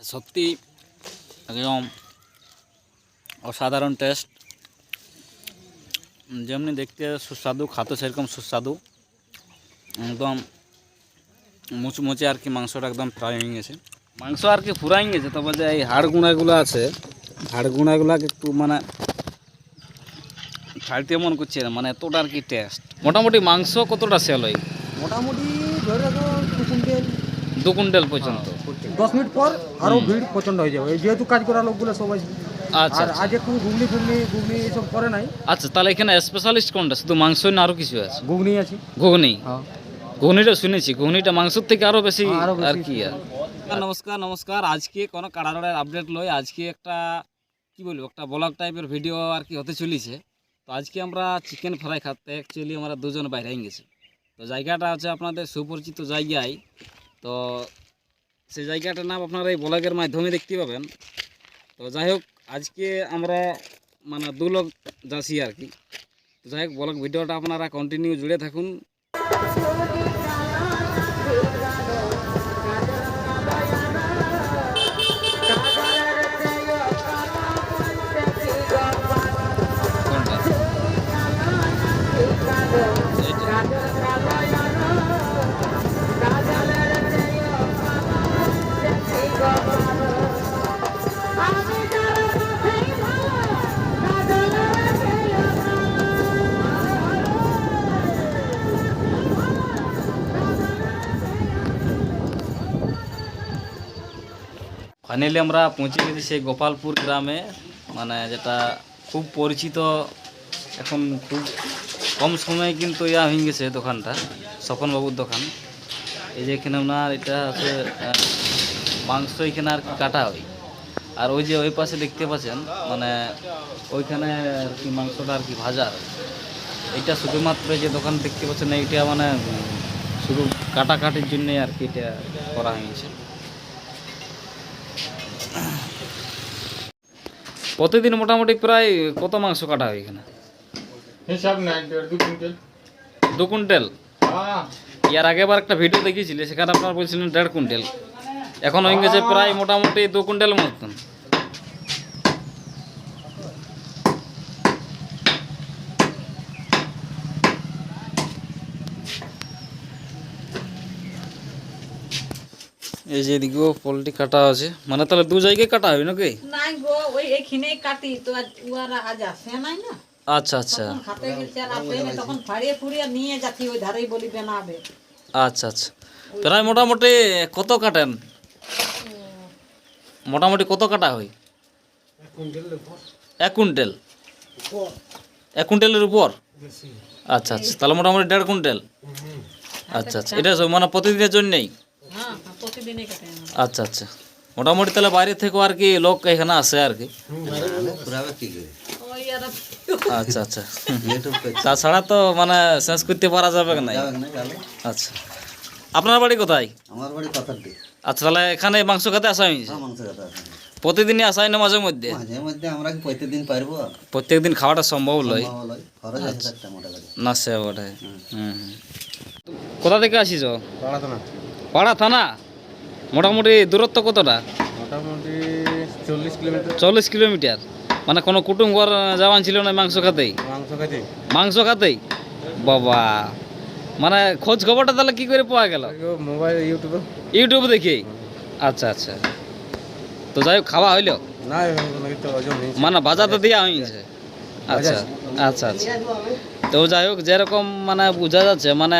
সত্যি, একদম অসাধারণ টেস্ট যেমনি দেখতে সুস্বাদু খাতো সেরকম সুস্বাদু। একদম মুচমুচে আর কি মাংসটা একদম ফ্রাই হয়ে গেছে। মাংস আর কি ফুরাই গেছে, তবে যে এই হাড় গুঁড়াগুলো আছে, হাড় গুঁড়াগুলোকে একটু মানে ছাড়তে মন করছে মানে এতটা আর কি টেস্ট মোটামুটি মাংস কতটা সেল হয়? মোটামুটি ধরে রাখো দু কুইন্টাল। দু কুইন্টাল পর্যন্ত। দশ মিনিট পর আরও ভিড় প্রচণ্ড হয়ে যাবে। যেহেতু কাজ করা লোকগুলো সবাই। আচ্ছা আর আচ্ছা। আজ একটু ঘুগনি ফুগনি ঘুগনি এসব করে নাই। আচ্ছা তাহলে এখানে স্পেশালিস্ট কোনটা? শুধু মাংস না আরও কিছু আছে? ঘুগনি আছে। ঘুগনি? হ্যাঁ। ঘুগনিটা শুনেছি। ঘুগনিটা মাংসের থেকে আরও বেশি আর কি আর? নমস্কার নমস্কার আজকে কোনো কাড়াড়ের আপডেট লই আজকে একটা কি বলব একটা ব্লগ টাইপের ভিডিও আর কি হতে চলেছে। তো আজকে আমরা চিকেন ফ্রাই খাতে অ্যাকচুয়ালি আমরা দুজন বাইরে গেছি। তো জায়গাটা আছে আপনাদের সুপরিচিত জায়গায়। তো সেই জায়গাটার নাম আপনারা এই ব্লগের মাধ্যমে দেখতে পাবেন। তো যাই হোক, আজকে আমরা মানে দু লোক যাচ্ছি আর কি। যাই হোক, ব্লগ ভিডিওটা আপনারা কন্টিনিউ জুড়ে থাকুন। ফাইনালি আমরা পৌঁছে গেছি সেই গোপালপুর গ্রামে। মানে যেটা খুব পরিচিত, এখন খুব কম সময়ে কিন্তু ইয়া হয়ে গেছে দোকানটা, স্বপনবাবুর দোকান। এই যে এখানে ওনার এটা হচ্ছে মাংস এখানে আর কাটা হয়। আর ওই যে ওই পাশে দেখতে পাচ্ছেন মানে ওইখানে আর কি মাংসটা আর কি ভাজা। এটা শুধুমাত্র যে দোকান দেখতে পাচ্ছেন, এইটা মানে শুধু কাটাকাটির জন্যই আর কি এটা করা হয়েছে। প্রতিদিন মোটামুটি প্রায় কত মাংস কাটা হয় এখানে? হিসাব নাই দু কুইন্টাল। দু কুইন্টাল? হ্যাঁ। ইয়ার আগেবার একটা ভিডিও দেখিয়েছিলে সেখানে আপনারা বলছিলেন দেড় কুইন্টাল। এখন হয়ে গেছে প্রায় মোটামুটি দু কুইন্টাল মতন। এই যে এদিকেও পোলট্রি কাটা আছে। মানে তাহলে দু জায়গায় কাটা হবে নাকি? নাই গো ওই এখানেই কাটি তো উয়ারা আজ আসে নাই না। আচ্ছা আচ্ছা। হাতে গেছে আর আসে তখন ফাড়িয়ে ফুড়িয়ে নিয়ে যাচ্ছি ওই ধারেই বলি বানাবে। আচ্ছা আচ্ছা। প্রায় মোটামুটি কত কাটেন? মোটামুটি কত কাটা হয়? এক কুইন্টাল। এক কুইন্টালের উপর? আচ্ছা আচ্ছা। তাহলে মোটামুটি দেড় কুইন্টাল। আচ্ছা আচ্ছা। এটা মানে প্রতিদিনের জন্যই? হ্যাঁ, প্রতিদিনই কাটে আমার। আচ্ছা আচ্ছা। মোটামুটি তাহলে বাইরে থেকেও আর কি লোক এখানে আসে আর কি? আচ্ছা আচ্ছা। তাছাড়া তো মানে শেষ করতে পারা যাবে না। আচ্ছা। আপনার বাড়ি কোথায়? আমার বাড়ি কথার আচ্ছা তাহলে এখানে মাংস খেতে আসা হয়েছে? প্রতিদিনই আসা হয় না মাঝে মধ্যে? মাঝে মধ্যে আমরা কি প্রত্যেকদিন পারব? প্রত্যেক দিন খাওয়াটা সম্ভব নয়। মোটামুটি। না সে ওটাই হুম। হুম। কোথা থেকে আসিস পাড়াতো না পাড়া থানা? মোটামুটি দূরত্ব কতটা? মোটামুটি চল্লিশ কিলোমিটার। চল্লিশ কিলোমিটার। মানে কোনো কুটুম ঘর যাওয়ান ছিল না মাংস খাতেই? মাংস খাইতে মাংস খাতেই? বাবা। মানে খোঁজ খবরটা তাহলে কি করে পাওয়া গেল? মোবাইল ইউটিউবে। ইউটিউব দেখি? আচ্ছা আচ্ছা। তো যাই হোক খাওয়া হইল? না মানে বাজাতে দেওয়া হয়েছে আচ্ছা আচ্ছা আচ্ছা। তো যাই হোক যেরকম মানে বোঝা যাচ্ছে মানে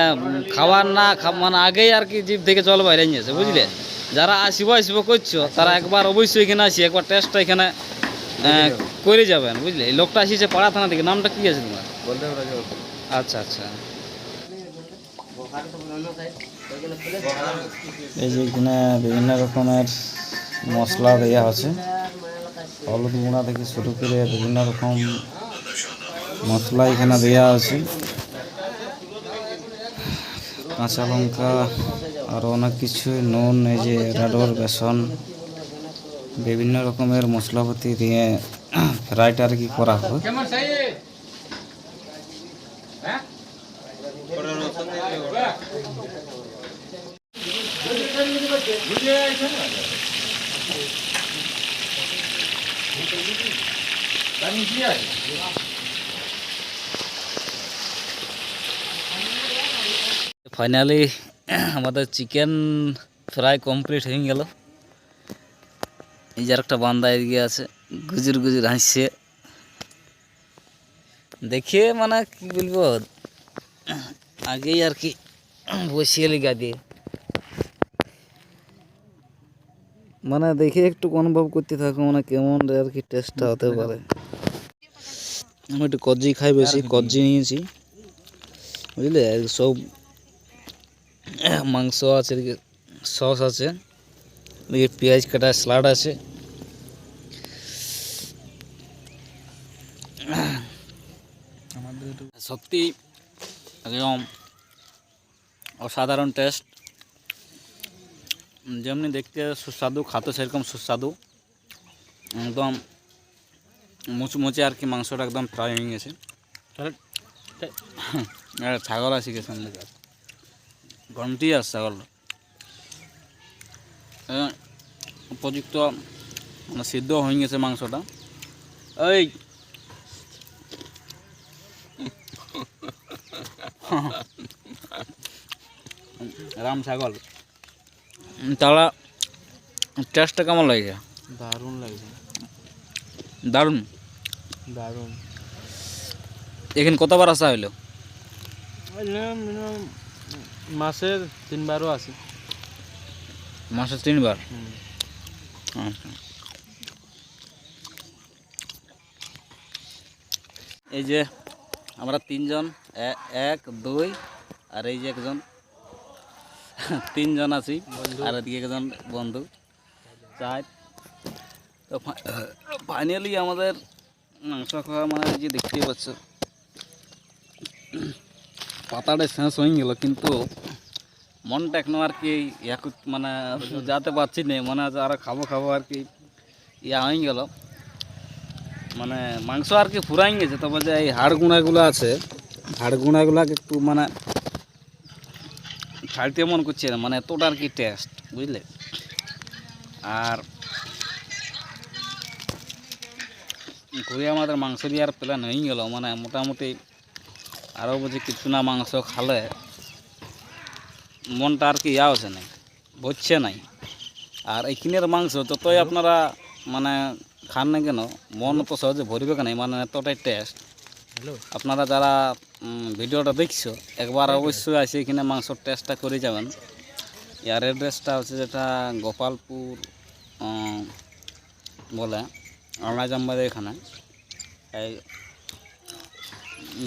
খাওয়ার না মানে আগেই আর কি জিভ থেকে জল বাইরে নিয়েছে বুঝলে? যারা আসিব আসিব করছ তারা একবার অবশ্যই এখানে আসি একবার টেস্টটা এখানে করে যাবেন বুঝলে? এই লোকটা আসিছে পাড়া থানা থেকে নামটা কি আছে তোমার? আচ্ছা আচ্ছা। এই যে এখানে বিভিন্ন রকমের মশলা দেওয়া আছে। হলুদ গুঁড়া থেকে শুরু করে বিভিন্ন রকম মশলা এখানে দেওয়া আছে। কাঁচা লঙ্কা আর অনেক কিছু নুন, এই যে রাডর বেসন, বিভিন্ন রকমের মশলাপাতি দিয়ে ফ্রাইটা আর কি করা হয়? ফাইনালি আমাদের চিকেন ফ্রাই কমপ্লিট হয়ে গেল। এই যে একটা বান্দা এদিকে আছে গুজুর গুজুর হাসছে। দেখে মানে কি বলব আগেই আর কি বসিয়ে লিগা দিয়ে। মানে দেখে একটু অনুভব করতে থাকো মানে কেমন আর কি টেস্টটা হতে পারে। আমি একটু কজ্জি খাই বেশি কজ্জি নিয়েছি। বুঝলে? সব মাংস আছে এদিকে সস আছে এদিকে পেঁয়াজ কাটা স্যালাড আছে। সত্যি একদম অসাধারণ টেস্ট যেমনি দেখতে সুস্বাদু খাতে সেরকম সুস্বাদু। একদম মুচমুচে আর কি মাংসটা একদম ফ্রাই হয়ে গেছে। ছাগল আছে গেছে ঘন্টি আছে ছাগল উপযুক্ত মানে সিদ্ধ হয়ে গেছে মাংসটা। এই। রাম ছাগল। তারা টেস্টটা কেমন লাগে দারুণ লাগছে। দারুণ দারুণ এখানে কতবার আসা হইল মিনিমাম মাসে তিনবারও আছে। মাসে তিনবার? আচ্ছা। এই যে আমরা তিনজন এক দুই আর এই যে একজন তিনজন আছি আর এদিকে একজন বন্ধু। চার। তো ফাইনালি আমাদের মাংস খাওয়া মানে যে দেখতেই পাচ্ছ। পাতাটা শেষ হয়ে গেল, কিন্তু মনটা এখনও আর কি মানে যাতে পারছি না, মনে হচ্ছে আরও খাব খাব আর কি ইয়া হয়ে গেল। মানে মাংস আর কি ফুরাই গেছে, তবে যে এই হাড় গুঁড়াগুলো আছে, হাড় গুঁড়াগুলোকে একটু মানে ছাড়তে মন করছে না মানে এতটা আর কি টেস্ট বুঝলে? আর ঘুরে আমাদের মাংস দিয়ে আর প্ল্যান হয়ে গেল মানে মোটামুটি আরও বুঝি কিছু না মাংস খালে মনটা আর কি ইয়া হচ্ছে নাই বসছে নাই। আর এই কিনের মাংস যতই আপনারা মানে খান না কেন? মন তো সহজে ভরবে কেন? মানে এতটাই টেস্ট আপনারা যারা ভিডিওটা দেখছ একবার অবশ্যই আসে এখানে মাংসর টেস্টটা করে যাবেন। ইয়ার অ্যাড্রেসটা হচ্ছে যেটা গোপালপুর বলে আলনাজাম্বাদের এখানে। এই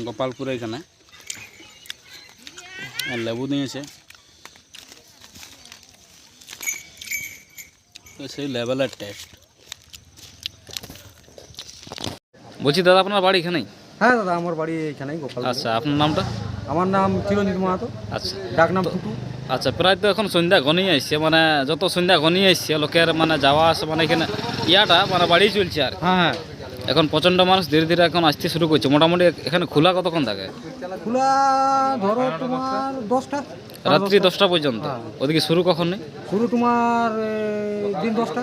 গোপালপুরে এখানে। লেবু দিয়েছে। তো সেই লেভেলের টেস্ট বলছি দাদা আপনার বাড়ি এখানেই? হ্যাঁ দাদা আমার বাড়ি এখানেই গোপাল আচ্ছা আপনার নামটা? আমার নাম চিরঞ্জিত মাহাতো। আচ্ছা। ডাক নাম আচ্ছা প্রায় তো এখন সন্ধ্যা ঘনিয়ে আসছে মানে যত সন্ধ্যা ঘনিয়ে আসছে লোকের মানে যাওয়া আসা মানে এখানে ইয়াটা মানে বাড়ি চলছে আর হ্যাঁ হ্যাঁ। এখন প্রচণ্ড মানুষ ধীরে ধীরে এখন আসতে শুরু করছে। মোটামুটি এখানে খোলা কতক্ষণ থাকে? খোলা ধরো তোমার দশটা। রাত্রি দশটা পর্যন্ত। ওদিকে শুরু কখন নেই? শুরু তোমার দিন দশটা।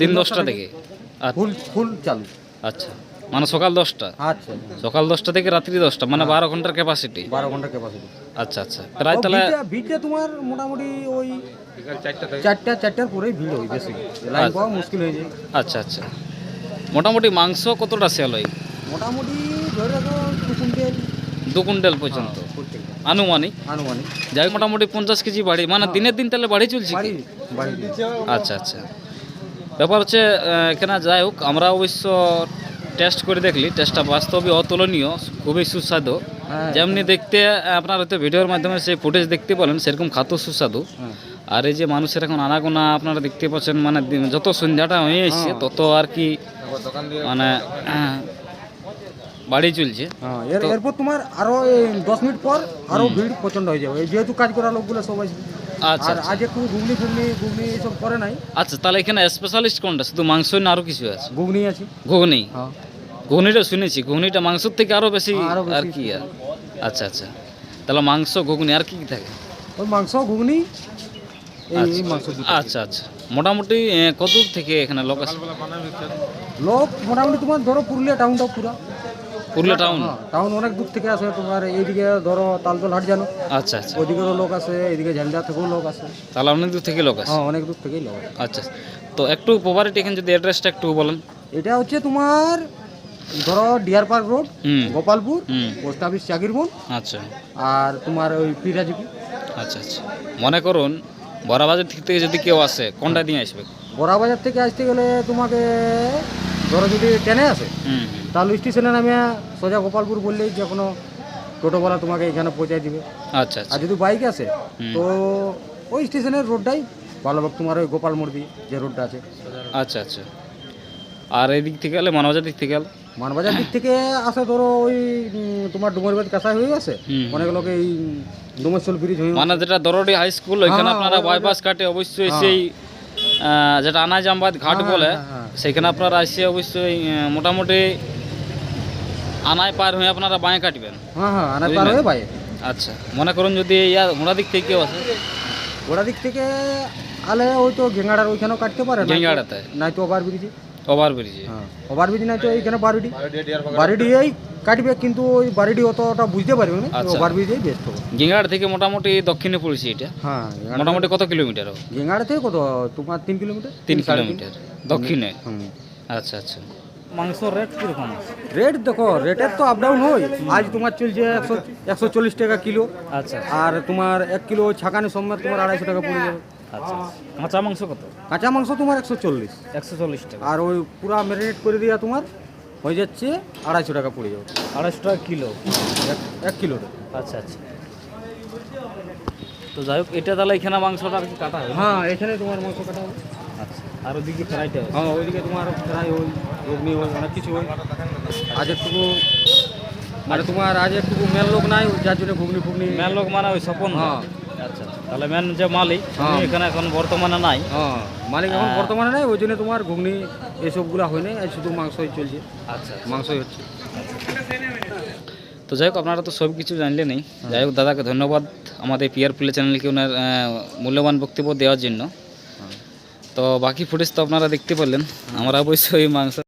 দিন দশটা থেকে? আচ্ছা, ফুল ফুল চালু। আচ্ছা। মানে সকাল দশটা? আচ্ছা। সকাল দশটা থেকে রাত্রি দশটা মানে বারো ঘণ্টার ক্যাপাসিটি বারো ঘণ্টা ক্যাপাসিটি আচ্ছা আচ্ছা। প্রায় তাহলে ভিড়টা তোমার মোটামুটি ওই চারটা চারটার পরেই ভিড় হয় বেশি। লাইন পাওয়া মুশকিল হয়ে যায়। আচ্ছা আচ্ছা। মোটামুটি মাংস কতটা সেল হয়? মোটামুটি ধরে রাখো দু কুইন্টাল। দু কুইন্টাল পর্যন্ত? আনুমানিক? আনুমানিক। যাই মোটামুটি পঞ্চাশ কেজি বাড়ি। মানে দিনের দিন তাহলে বাড়ি চলছে আচ্ছা আচ্ছা। ব্যাপার হচ্ছে এখানে যাই হোক আমরা অবশ্য টেস্ট করে দেখলি। টেস্টটা বাস্তবে অতুলনীয় খুবই সুস্বাদু। হ্যাঁ। যেমনি দেখতে আপনার হয়তো ভিডিওর মাধ্যমে সেই ফুটেজ দেখতে পেলেন সেরকম খাদ্য সুস্বাদু। হ্যাঁ। আর এই যে মানুষের এখন আনাগোনা আপনারা দেখতে পাচ্ছেন মানে যত সন্ধ্যাটা হয়ে। এসছে তত আর কি মানে বাড়ি চলছে। হ্যাঁ এরপর তোমার আরও দশ মিনিট পর আরও ভিড় প্রচণ্ড হয়ে যাবে। যেহেতু কাজ করা লোকগুলো সবাই আচ্ছা আজ একটু ঘুগনি ফুগনি ঘুগনি এসব করে নাই। আচ্ছা তাহলে এখানে স্পেশালিস্ট কোনটা? শুধু মাংস না কিছু আছে? ঘুগনি আছে। ঘুগনি? হ্যাঁ। ঘুগনিটা শুনেছি ঘুগনিটা মাংসের থেকে বেশি আরও বেশি। আর কি আর। আচ্ছা আচ্ছা। তাহলে মাংস ঘুগনি আর কি কি থাকে? মাংস ঘুগনি আচ্ছা আচ্ছা মোটামুটি এ, কত দূর থেকে এখানে লোক আছে লোক মোটামুটি তোমার ধরো পুরুলিয়া টাউনটা পুরা। পুরুলিয়া টাউন হ্যাঁ টাউন অনেক দূর থেকে আসে তোমার এইদিকে ধরো তালতল হাট জানো। আচ্ছা আচ্ছা। ওইদিকেরও লোক আছে এইদিকে ঝান্ডা থেকেও লোক আছে তাহলে অনেক দূর থেকে লোক আছে হ্যাঁ অনেক দূর থেকেই লোক আছে আচ্ছা তো একটু প্রপারিটি এখানে যদি অ্যাড্রেসটা একটু বলেন। এটা হচ্ছে তোমার ধরো Deer Park Road Gopalpur post office চাকিরবন আচ্ছা। আর তোমার ওই পিরাজিপি আচ্ছা আচ্ছা। মনে করুন বড়াবাজার দিক থেকে যদি কেউ আসে কোনটা দিয়ে আসবে? বড়া বাজার থেকে আসতে গেলে তোমাকে ধরো যদি ট্রেনে আসে হুম তাহলে স্টেশনে নামে সোজা গোপালপুর বললেই যে কোনো টোটোওয়ালা তোমাকে এখানে পৌঁছায় দিবে। আচ্ছা আচ্ছা। আর যদি বাইক আসে তো ওই স্টেশনের রোডটাই ভালোভাবে তোমার ওই গোপাল মুরগি যে রোডটা আছে। আচ্ছা আচ্ছা। আর এই দিক থেকে গেলে মানবাজার দিক থেকে গেলে? মানবাজার দিক থেকে আসে ধরো ওই তোমার ডুমারবাদ কাঁচা হয়ে গেছে। অনেক লোক এই ডুমারশোল ব্রিজ হয়ে মানে যেটা দরডি হাই স্কুল ওইখানে হ্যাঁ, আপনারা বাইপাস কাটে অবশ্যই হ্যাঁ। সেই যেটা আনাজামবাদ ঘাট হ্যাঁ, বলে। সেখানে আপনারা এসে অবশ্যই মোটামুটি আনায় পার হয়ে আপনারা বাঁয়ে কাটবেন। হ্যাঁ হ্যাঁ আনার পার হয়ে ভাই আচ্ছা মনে করুন যদি ইয়া ঘোড়া দিক থেকে কেউ আসে ওরা দিক থেকে আলে ওই তো গেঙ্গাড়ার ওইখানেও কাটতে পারে গেঙ্গাড়াতে নাই তো ওভার ব্রিজে। ওভার ব্রিজে হ্যাঁ ওভার ব্রিজ নাই তো এইখানে বারুডি বারুডি এই কাটবে কিন্তু ওই বারুডি অতটা বুঝতে পারবে না। আচ্ছা। ওভার ব্রিজেই বেস্ট হবে। গেঙ্গাড় থেকে মোটামুটি দক্ষিণে পড়েছে এটা। হ্যাঁ মোটামুটি কত কিলোমিটার হবে? গেঙ্গাড়া থেকে কত তোমার তিন কিলোমিটার? তিন সাড়ে কিলোমিটার। দক্ষিণে? হুম। আচ্ছা আচ্ছা। মাংস রেট কীরকম? আছে রেট দেখো রেটের তো আপ ডাউন হয়। আজ তোমার চলছে একশো একশো চল্লিশ টাকা কিলো। আচ্ছা। আর তোমার এক কিলো ছাকানি সময় তোমার আড়াইশো টাকা পড়ে যাবে। আচ্ছা কাঁচা মাংস কত? কাঁচা মাংস তোমার একশো চল্লিশ। একশো চল্লিশ টাকা। আর ওই পুরা ম্যারিনেট করে দিয়া তোমার হয়ে যাচ্ছে আড়াইশো টাকা পড়ে যাবে। আড়াইশো টাকা কিলো? এক- কিলোতে আচ্ছা আচ্ছা। তো যাই হোক এটা তাহলে এখানে মাংসটা আর কি কাটা হবে? হ্যাঁ এখানে তোমার মাংস কাটা হবে। আচ্ছা আর ওদিকে ফ্রাইটা হবে? হ্যাঁ ওইদিকে তোমার ফ্রাই ওই ঘুগনি ওই অনেক কিছু ওই আজ একটুকু মানে তোমার আজ একটুকু মেল লোক নাই যার জন্য ঘুগনি ফুগনি মেন লোক মানে ওই স্বপন হ্যাঁ। আচ্ছা। তাহলে মেন যে মালিক হ্যাঁ। এখানে এখন বর্তমানে নাই। হ্যাঁ মালিক এখন হ্যাঁ। বর্তমানে নাই ওই জন্য তোমার ঘুগনি এসবগুলো হয় নাই আর শুধু মাংসই চলছে। আচ্ছা মাংসই হচ্ছে। তো যাই হোক আপনারা তো সব কিছু জানলে নেই যাই হোক দাদাকে ধন্যবাদ আমাদের পিয়ার প্লে চ্যানেলকে ওনার মূল্যবান বক্তব্য দেওয়ার জন্য। তো বাকি ফুটেজ তো আপনারা দেখতে পারলেন। আমরা অবশ্যই মাংস